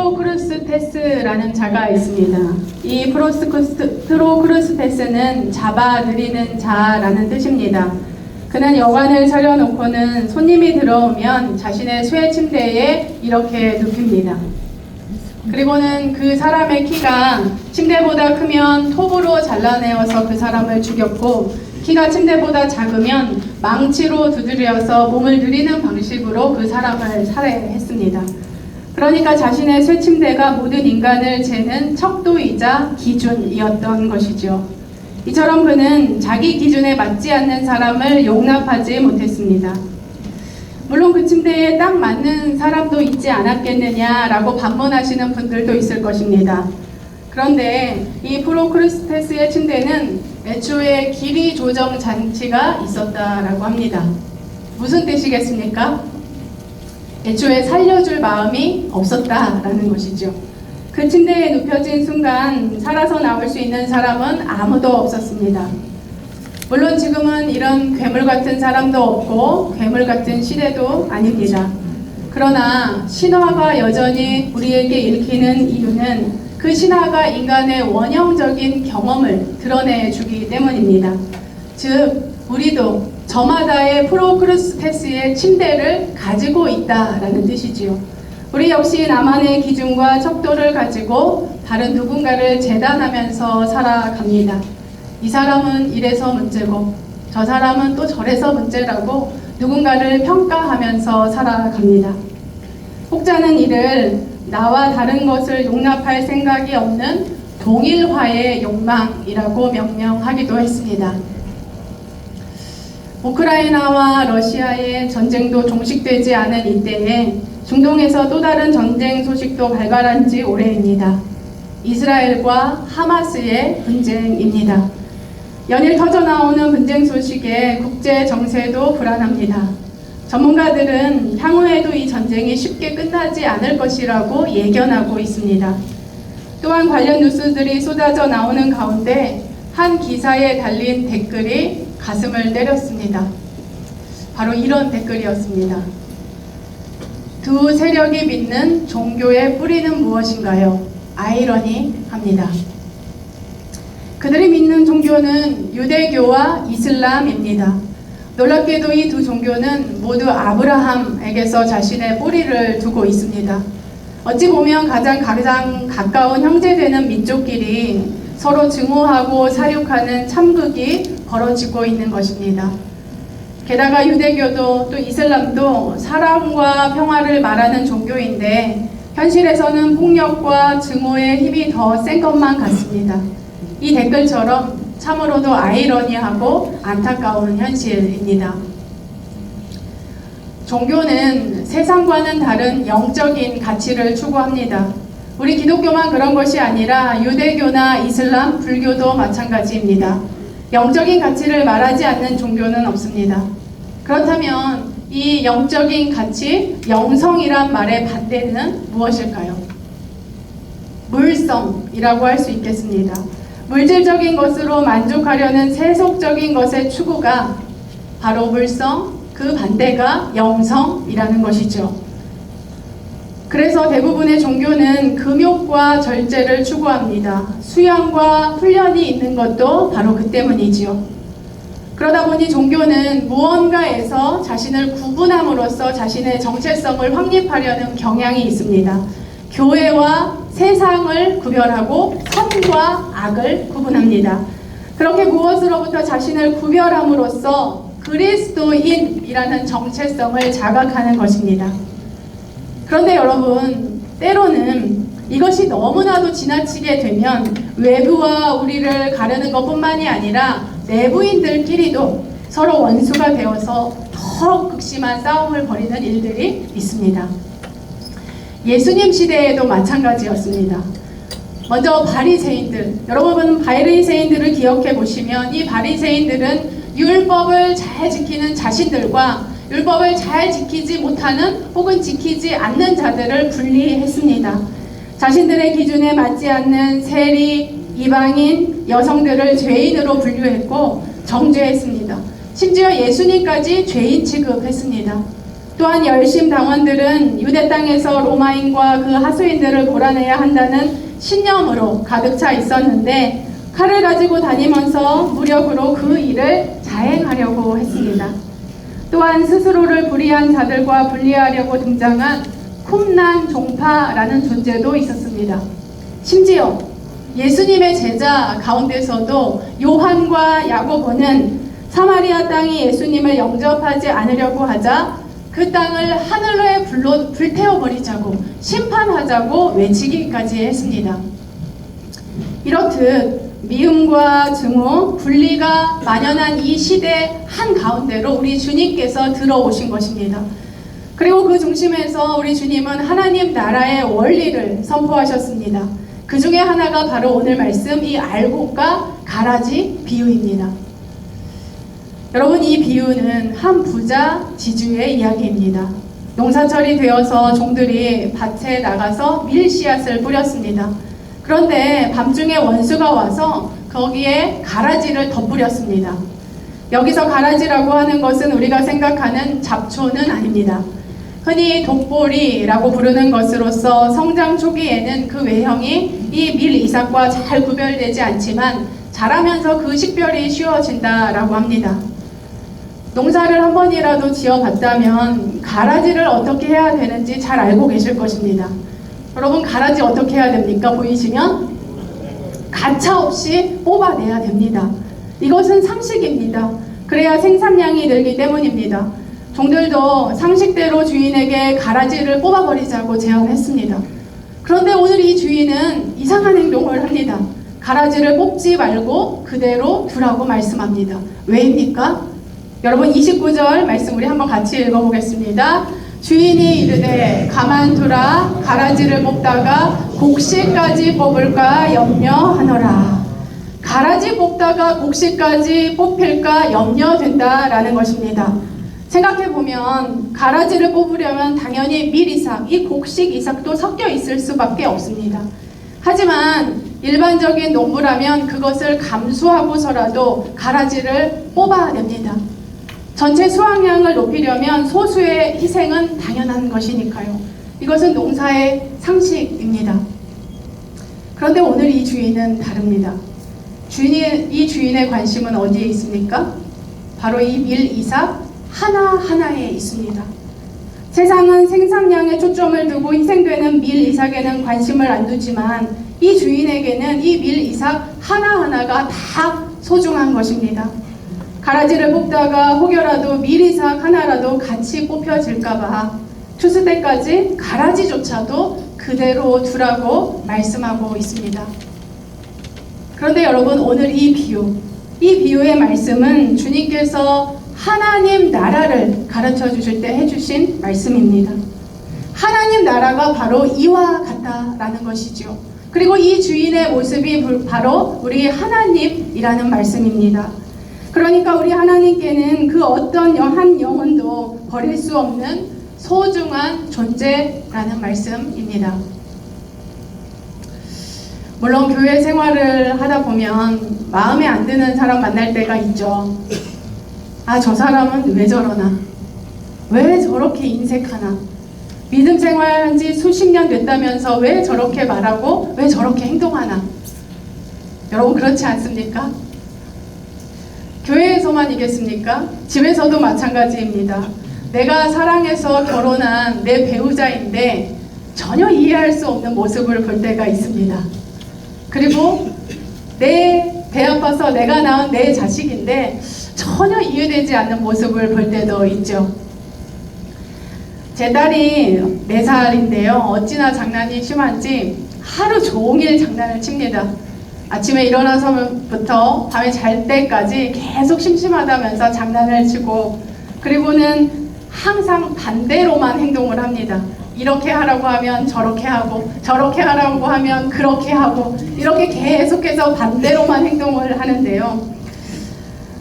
프로크루스테스라는 자가 있습니다. 이 프로스쿠스- 프로크루스테스는 잡아들이는 자라는 뜻입니다. 그는 여관을 차려놓고는 손님이 들어오면 자신의 쇠 침대에 이렇게 눕힙니다. 그리고는 그 사람의 키가 침대보다 크면 톱으로 잘라내어서 그 사람을 죽였고 키가 침대보다 작으면 망치로 두드려서 몸을 누리는 방식으로 그 사람을 살해했습니다. 그러니까 자신의 쇠 침대가 모든 인간을 재는 척도이자 기준이었던 것이죠. 이처럼 그는 자기 기준에 맞지 않는 사람을 용납하지 못했습니다. 물론 그 침대에 딱 맞는 사람도 있지 않았겠느냐라고 반문하시는 분들도 있을 것입니다. 그런데 이 프로크리스테스의 침대는 애초에 길이 조정 장치가 있었다라고 합니다. 무슨 뜻이겠습니까? 애초에 살려줄 마음이 없었다라는 것이죠. 그 침대에 눕혀진 순간 살아서 나올 수 있는 사람은 아무도 없었습니다. 물론 지금은 이런 괴물 같은 사람도 없고 괴물 같은 시대도 아닙니다. 그러나 신화가 여전히 우리에게 읽히는 이유는 그 신화가 인간의 원형적인 경험을 드러내 주기 때문입니다. 즉, 우리도 저마다의 프로크루스테스의 침대를 가지고 있다라는 뜻이지요. 우리 역시 나만의 기준과 척도를 가지고 다른 누군가를 재단하면서 살아갑니다. 이 사람은 이래서 문제고 저 사람은 또 저래서 문제라고 누군가를 평가하면서 살아갑니다. 혹자는 이를 나와 다른 것을 용납할 생각이 없는 동일화의 욕망이라고 명명하기도 했습니다. 우크라이나와 러시아의 전쟁도 종식되지 않은 이때에 중동에서 또 다른 전쟁 소식도 발발한 지 오래입니다. 이스라엘과 하마스의 분쟁입니다. 연일 터져 나오는 분쟁 소식에 국제 정세도 불안합니다. 전문가들은 향후에도 이 전쟁이 쉽게 끝나지 않을 것이라고 예견하고 있습니다. 또한 관련 뉴스들이 쏟아져 나오는 가운데 한 기사에 달린 댓글이 가슴을 때렸습니다. 바로 이런 댓글이었습니다. 두 세력이 믿는 종교의 뿌리는 무엇인가요? 아이러니합니다. 그들이 믿는 종교는 유대교와 이슬람입니다. 놀랍게도 이 두 종교는 모두 아브라함에게서 자신의 뿌리를 두고 있습니다. 어찌 보면 가장 가장 가까운 형제되는 민족끼리 서로 증오하고 사륙하는 참극이 벌어지고 있는 것입니다. 게다가 유대교도 또 이슬람도 사랑과 평화를 말하는 종교인데 현실에서는 폭력과 증오의 힘이 더 센 것만 같습니다. 이 댓글처럼 참으로도 아이러니하고 안타까운 현실입니다. 종교는 세상과는 다른 영적인 가치를 추구합니다. 우리 기독교만 그런 것이 아니라 유대교나 이슬람, 불교도 마찬가지입니다. 영적인 가치를 말하지 않는 종교는 없습니다. 그렇다면 이 영적인 가치, 영성이란 말의 반대는 무엇일까요? 물성이라고 할 수 있겠습니다. 물질적인 것으로 만족하려는 세속적인 것의 추구가 바로 물성, 그 반대가 영성이라는 것이죠. 그래서 대부분의 종교는 금욕과 절제를 추구합니다. 수양과 훈련이 있는 것도 바로 그 때문이지요. 그러다 보니 종교는 무언가에서 자신을 구분함으로써 자신의 정체성을 확립하려는 경향이 있습니다. 교회와 세상을 구별하고 선과 악을 구분합니다. 그렇게 무엇으로부터 자신을 구별함으로써 그리스도인이라는 정체성을 자각하는 것입니다. 그런데 여러분, 때로는 이것이 너무나도 지나치게 되면 외부와 우리를 가르는 것 뿐만이 아니라 내부인들끼리도 서로 원수가 되어서 더 극심한 싸움을 벌이는 일들이 있습니다. 예수님 시대에도 마찬가지였습니다. 먼저 바리새인들, 여러분 바리새인들을 기억해 보시면 이 바리새인들은 율법을 잘 지키는 자신들과 율법을 잘 지키지 못하는 혹은 지키지 않는 자들을 분리했습니다. 자신들의 기준에 맞지 않는 세리, 이방인, 여성들을 죄인으로 분류했고 정죄했습니다. 심지어 예수님까지 죄인 취급했습니다. 또한 열심 당원들은 유대 땅에서 로마인과 그 하수인들을 몰아내야 한다는 신념으로 가득 차 있었는데 칼을 가지고 다니면서 무력으로 그 일을 자행하려고 했습니다. 또한 스스로를 불의한 자들과 분리하려고 등장한 쿰난 종파라는 존재도 있었습니다. 심지어 예수님의 제자 가운데서도 요한과 야고보는 사마리아 땅이 예수님을 영접하지 않으려고 하자 그 땅을 하늘에 불로 불태워버리자고 심판하자고 외치기까지 했습니다. 이렇듯 미움과 증오, 분리가 만연한 이 시대 한 가운데로 우리 주님께서 들어오신 것입니다. 그리고 그 중심에서 우리 주님은 하나님 나라의 원리를 선포하셨습니다. 그 중에 하나가 바로 오늘 말씀 이 알곡과 가라지 비유입니다. 여러분 이 비유는 한 부자 지주의 이야기입니다. 농사철이 되어서 종들이 밭에 나가서 밀 씨앗을 뿌렸습니다. 그런데 밤중에 원수가 와서 거기에 가라지를 덧뿌렸습니다. 여기서 가라지라고 하는 것은 우리가 생각하는 잡초는 아닙니다. 흔히 독보리라고 부르는 것으로서 성장 초기에는 그 외형이 이 밀 이삭과 잘 구별되지 않지만 자라면서 그 식별이 쉬워진다라고 합니다. 농사를 한 번이라도 지어봤다면 가라지를 어떻게 해야 되는지 잘 알고 계실 것입니다. 여러분 가라지 어떻게 해야 됩니까? 보이시면 가차 없이 뽑아내야 됩니다. 이것은 상식입니다. 그래야 생산량이 늘기 때문입니다. 종들도 상식대로 주인에게 가라지를 뽑아버리자고 제안했습니다. 그런데 오늘 이 주인은 이상한 행동을 합니다. 가라지를 뽑지 말고 그대로 두라고 말씀합니다. 왜입니까? 여러분 29절 말씀 우리 한번 같이 읽어보겠습니다. 주인이 이르되 가만두라 가라지를 뽑다가 곡식까지 뽑을까 염려하노라. 가라지 뽑다가 곡식까지 뽑힐까 염려된다라는 것입니다. 생각해 보면 가라지를 뽑으려면 당연히 밀 이삭, 이 곡식 이삭도 섞여 있을 수밖에 없습니다. 하지만 일반적인 농부라면 그것을 감수하고서라도 가라지를 뽑아냅니다. 전체 수확량을 높이려면 소수의 희생은 당연한 것이니까요. 이것은 농사의 상식입니다. 그런데 오늘 이 주인은 다릅니다. 주인이, 이 주인의 관심은 어디에 있습니까? 바로 이 밀 이삭 하나하나에 있습니다. 세상은 생산량에 초점을 두고 희생되는 밀 이삭에는 관심을 안 두지만 이 주인에게는 이 밀 이삭 하나하나가 다 소중한 것입니다. 가라지를 뽑다가 혹여라도 밀 이삭 하나라도 같이 뽑혀질까봐 추수 때까지 가라지조차도 그대로 두라고 말씀하고 있습니다. 그런데 여러분 오늘 이 비유, 이 비유의 말씀은 주님께서 하나님 나라를 가르쳐 주실 때 해주신 말씀입니다. 하나님 나라가 바로 이와 같다라는 것이죠. 그리고 이 주인의 모습이 바로 우리 하나님이라는 말씀입니다. 그러니까 우리 하나님께는 그 어떤 한 영혼도 버릴 수 없는 소중한 존재라는 말씀입니다. 물론 교회 생활을 하다 보면 마음에 안 드는 사람 만날 때가 있죠. 아, 저 사람은 왜 저러나? 왜 저렇게 인색하나? 믿음 생활한 지 수십 년 됐다면서 왜 저렇게 말하고 왜 저렇게 행동하나? 여러분 그렇지 않습니까? 교회에서만 이겠습니까? 집에서도 마찬가지입니다. 내가 사랑해서 결혼한 내 배우자인데 전혀 이해할 수 없는 모습을 볼 때가 있습니다. 그리고 내 배 아파서 내가 낳은 내 자식인데 전혀 이해되지 않는 모습을 볼 때도 있죠. 제 딸이 4살인데요. 어찌나 장난이 심한지 하루 종일 장난을 칩니다. 아침에 일어나서부터 밤에 잘 때까지 계속 심심하다면서 장난을 치고 그리고는 항상 반대로만 행동을 합니다. 이렇게 하라고 하면 저렇게 하고 저렇게 하라고 하면 그렇게 하고 이렇게 계속해서 반대로만 행동을 하는데요.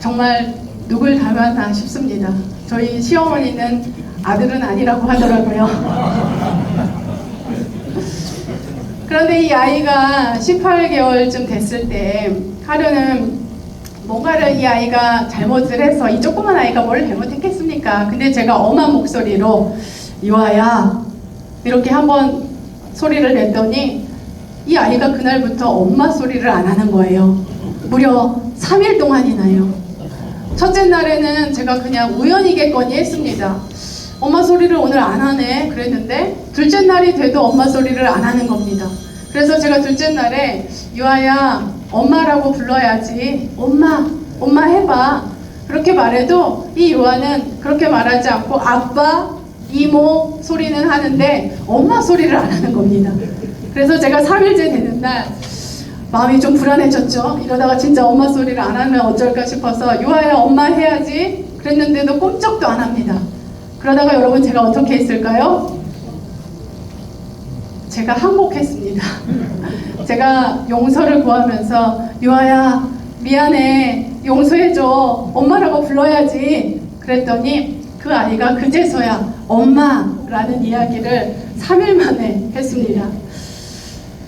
정말 누굴 닮았나 싶습니다. 저희 시어머니는 아들은 아니라고 하더라고요. 그런데 이 아이가 18개월쯤 됐을 때 하루는 뭔가를 이 아이가 잘못을 해서 이 조그만 아이가 뭘 잘못했겠습니까? 근데 제가 엄한 목소리로 유아야 이렇게 한번 소리를 냈더니 이 아이가 그날부터 엄마 소리를 안 하는 거예요. 무려 3일 동안이나요. 첫째 날에는 제가 그냥 우연이겠거니 했습니다. 엄마 소리를 오늘 안 하네 그랬는데 둘째 날이 돼도 엄마 소리를 안 하는 겁니다. 그래서 제가 둘째 날에 유아야 엄마라고 불러야지 엄마 엄마 해봐 그렇게 말해도 이 유아는 그렇게 말하지 않고 아빠 이모 소리는 하는데 엄마 소리를 안 하는 겁니다. 그래서 제가 3일째 되는 날 마음이 좀 불안해졌죠. 이러다가 진짜 엄마 소리를 안 하면 어쩔까 싶어서 유아야 엄마 해야지 그랬는데도 꼼짝도 안 합니다. 그러다가 여러분 제가 어떻게 했을까요? 제가 항복했습니다. 제가 용서를 구하면서 유아야 미안해 용서해줘 엄마라고 불러야지 그랬더니 그 아이가 그제서야 엄마라는 이야기를 3일 만에 했습니다.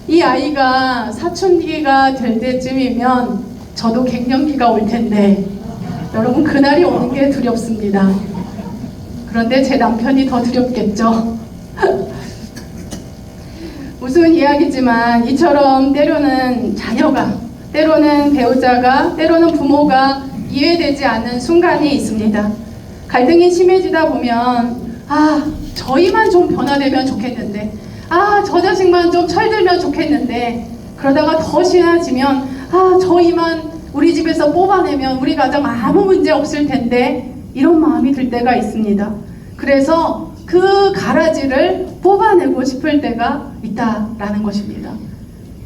이 아이가 사춘기가 될 때쯤이면 저도 갱년기가 올 텐데 여러분 그날이 오는 게 두렵습니다. 그런데 제 남편이 더 두렵겠죠. 무슨 이야기지만 이처럼 때로는 자녀가, 때로는 배우자가, 때로는 부모가 이해되지 않는 순간이 있습니다. 갈등이 심해지다 보면 아 저희만 좀 변화되면 좋겠는데 아 저 자식만 좀 철들면 좋겠는데 그러다가 더 심해지면 아 저희만 우리 집에서 뽑아내면 우리 가정 아무 문제 없을 텐데 이런 마음이 들 때가 있습니다. 그래서 그 가라지를 뽑아내고 싶을 때가 있다라는 것입니다.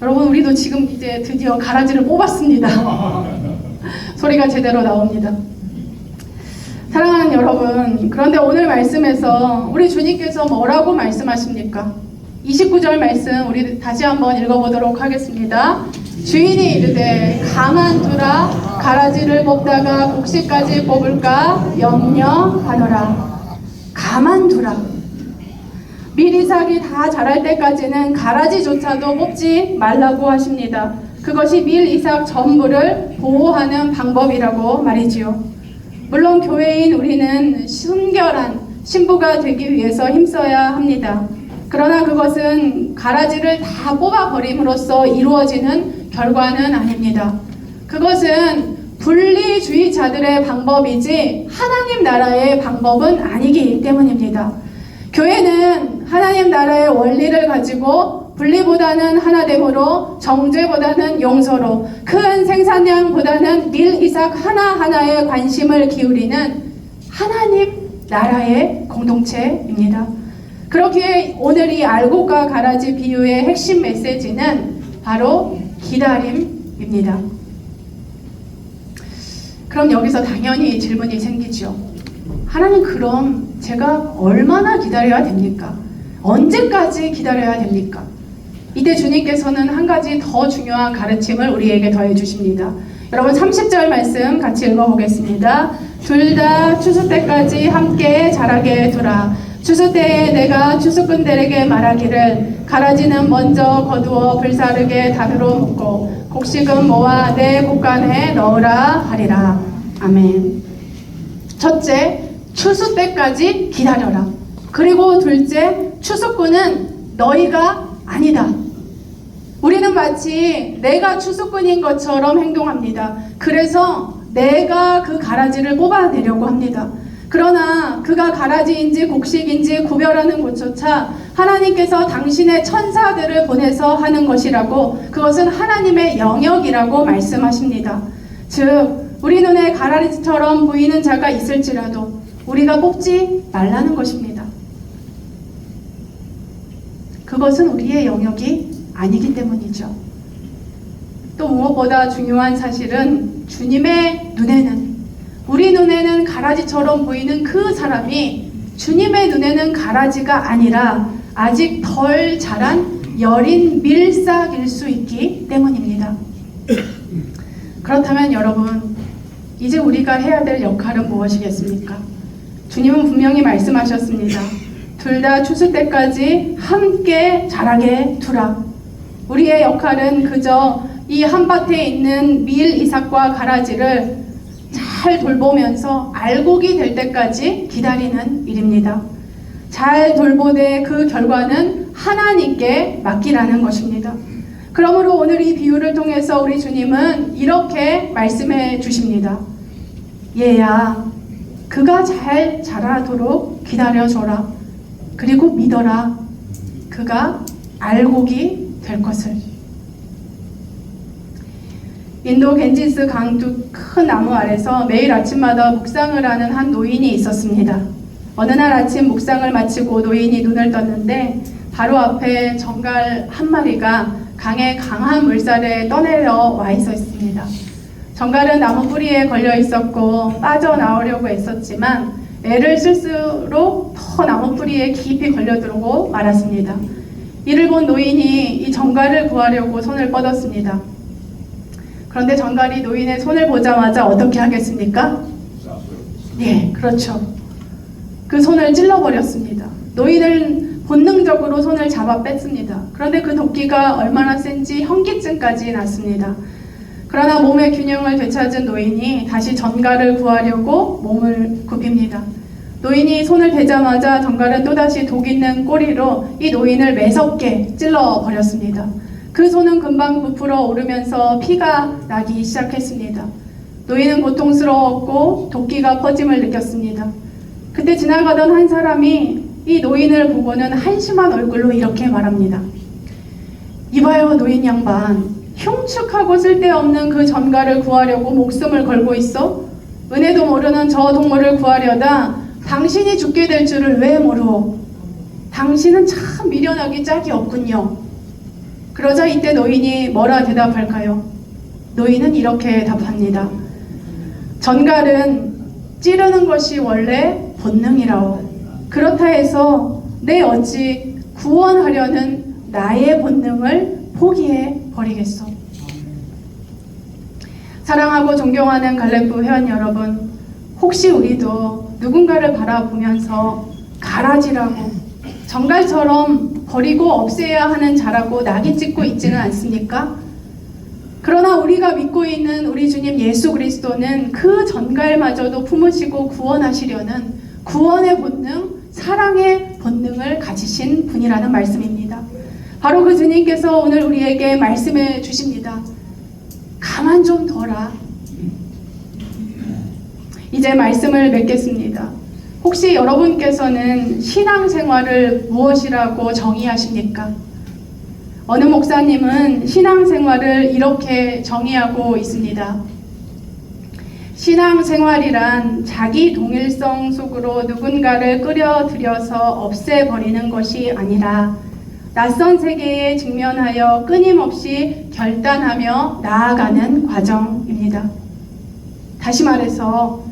여러분 우리도 지금 이제 드디어 가라지를 뽑았습니다. 소리가 제대로 나옵니다. 사랑하는 여러분, 그런데 오늘 말씀에서 우리 주님께서 뭐라고 말씀하십니까? 29절 말씀 우리 다시 한번 읽어보도록 하겠습니다. 주인이 이르되 가만두라 가라지를 뽑다가 곡식까지 뽑을까 염려하노라 가만두라 밀이삭이 다 자랄 때까지는 가라지조차도 뽑지 말라고 하십니다. 그것이 밀 이삭 전부를 보호하는 방법이라고 말이지요. 물론 교회인 우리는 순결한 신부가 되기 위해서 힘써야 합니다. 그러나 그것은 가라지를 다 뽑아버림으로써 이루어지는 결과는 아닙니다. 그것은 분리주의자들의 방법이지 하나님 나라의 방법은 아니기 때문입니다. 교회는 하나님 나라의 원리를 가지고 분리보다는 하나됨으로 정죄보다는 용서로 큰 생산량보다는 밀 이삭 하나하나에 관심을 기울이는 하나님 나라의 공동체입니다. 그렇기에 오늘 이 알곡과 가라지 비유의 핵심 메시지는 바로 기다림입니다. 그럼 여기서 당연히 질문이 생기죠. 하나님 그럼 제가 얼마나 기다려야 됩니까? 언제까지 기다려야 됩니까? 이때 주님께서는 한 가지 더 중요한 가르침을 우리에게 더해 주십니다. 여러분 30절 말씀 같이 읽어보겠습니다. 둘 다 추수 때까지 함께 자라게 두라. 추수 때에 내가 추수꾼들에게 말하기를 가라지는 먼저 거두어 불사르게 단으로 묶고 곡식은 모아 내 곡간에 넣으라 하리라. 아멘. 첫째, 추수 때까지 기다려라. 그리고 둘째, 추수꾼은 너희가 아니다. 우리는 마치 내가 추수꾼인 것처럼 행동합니다. 그래서 내가 그 가라지를 뽑아내려고 합니다. 그러나 그가 가라지인지 곡식인지 구별하는 것조차 하나님께서 당신의 천사들을 보내서 하는 것이라고 그것은 하나님의 영역이라고 말씀하십니다. 즉, 우리 눈에 가라지처럼 보이는 자가 있을지라도 우리가 뽑지 말라는 것입니다. 그것은 우리의 영역이 아니기 때문이죠. 또 무엇보다 중요한 사실은 주님의 눈에는 우리 눈에는 가라지처럼 보이는 그 사람이 주님의 눈에는 가라지가 아니라 아직 덜 자란 여린 밀싹일 수 있기 때문입니다. 그렇다면 여러분, 이제 우리가 해야 될 역할은 무엇이겠습니까? 주님은 분명히 말씀하셨습니다. 둘 다 추수 때까지 함께 자라게 두라. 우리의 역할은 그저 이 한밭에 있는 밀 이삭과 가라지를 잘 돌보면서 알곡이 될 때까지 기다리는 일입니다. 잘 돌보되 그 결과는 하나님께 맡기라는 것입니다. 그러므로 오늘 이 비유를 통해서 우리 주님은 이렇게 말씀해 주십니다. 얘야, 그가 잘 자라도록 기다려줘라. 그리고 믿어라. 그가 알곡이 될 것을. 인도 겐지스 강두 큰 나무 아래서 매일 아침마다 묵상을 하는 한 노인이 있었습니다. 어느 날 아침 묵상을 마치고 노인이 눈을 떴는데 바로 앞에 정갈 한 마리가 강의 강한 물살에 떠내려 와 있었습니다. 정갈은 나무 뿌리에 걸려 있었고 빠져나오려고 애썼지만 애를 쓸수록 더 나무 뿌리에 깊이 걸려들고 말았습니다. 이를 본 노인이 이 정갈을 구하려고 손을 뻗었습니다. 그런데 정갈이 노인의 손을 보자마자 어떻게 하겠습니까? 네, 그렇죠. 그 손을 찔러버렸습니다. 노인은 본능적으로 손을 잡아 뺐습니다. 그런데 그 도끼가 얼마나 센지 현기증까지 났습니다. 그러나 몸의 균형을 되찾은 노인이 다시 전갈을 구하려고 몸을 굽힙니다. 노인이 손을 대자마자 전갈은 또다시 독 있는 꼬리로 이 노인을 매섭게 찔러 버렸습니다. 그 손은 금방 부풀어 오르면서 피가 나기 시작했습니다. 노인은 고통스러웠고 도끼가 퍼짐을 느꼈습니다. 그때 지나가던 한 사람이 이 노인을 보고는 한심한 얼굴로 이렇게 말합니다. 이봐요, 노인 양반. 흉측하고 쓸데없는 그 전가를 구하려고 목숨을 걸고 있어? 은혜도 모르는 저 동물을 구하려다 당신이 죽게 될 줄을 왜 모르오? 당신은 참 미련하기 짝이 없군요. 그러자 이때 노인이 뭐라 대답할까요? 노인은 이렇게 답합니다. 전갈은 찌르는 것이 원래 본능이라오. 그렇다 해서 내 어찌 구원하려는 나의 본능을 포기해 버리겠소. 사랑하고 존경하는 갈렙부 회원 여러분, 혹시 우리도 누군가를 바라보면서 가라지라고 정갈처럼 버리고 없애야 하는 자라고 낙이 찍고 있지는 않습니까? 그러나 우리가 믿고 있는 우리 주님 예수 그리스도는 그 전갈마저도 품으시고 구원하시려는 구원의 본능, 사랑의 본능을 가지신 분이라는 말씀입니다. 바로 그 주님께서 오늘 우리에게 말씀해 주십니다. 가만 좀 둬라. 이제 말씀을 맺겠습니다. 혹시 여러분께서는 신앙생활을 무엇이라고 정의하십니까? 어느 목사님은 신앙생활을 이렇게 정의하고 있습니다. 신앙생활이란 자기 동일성 속으로 누군가를 끌어들여서 없애버리는 것이 아니라 낯선 세계에 직면하여 끊임없이 결단하며 나아가는 과정입니다. 다시 말해서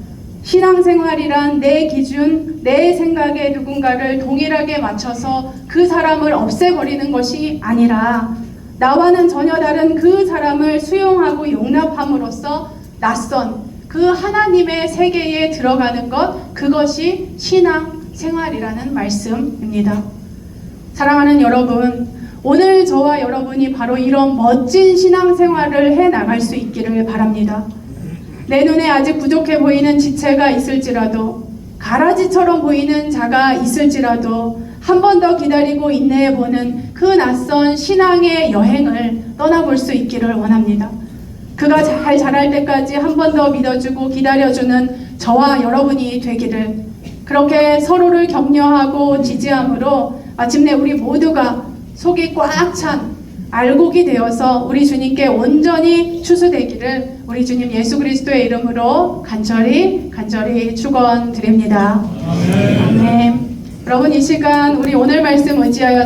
신앙생활이란 내 기준, 내 생각에 누군가를 동일하게 맞춰서 그 사람을 없애버리는 것이 아니라 나와는 전혀 다른 그 사람을 수용하고 용납함으로써 낯선 그 하나님의 세계에 들어가는 것, 그것이 신앙생활이라는 말씀입니다. 사랑하는 여러분, 오늘 저와 여러분이 바로 이런 멋진 신앙생활을 해 나갈 수 있기를 바랍니다. 내 눈에 아직 부족해 보이는 지체가 있을지라도 가라지처럼 보이는 자가 있을지라도 한 번 더 기다리고 인내해 보는 그 낯선 신앙의 여행을 떠나볼 수 있기를 원합니다. 그가 잘 자랄 때까지 한 번 더 믿어주고 기다려주는 저와 여러분이 되기를 그렇게 서로를 격려하고 지지함으로 마침내 우리 모두가 속이 꽉 찬 알곡이 되어서 우리 주님께 온전히 추수되기를 우리 주님 예수 그리스도의 이름으로 간절히 간절히 축원드립니다. 아멘. 여러분 이 시간 우리 오늘 말씀 의지하여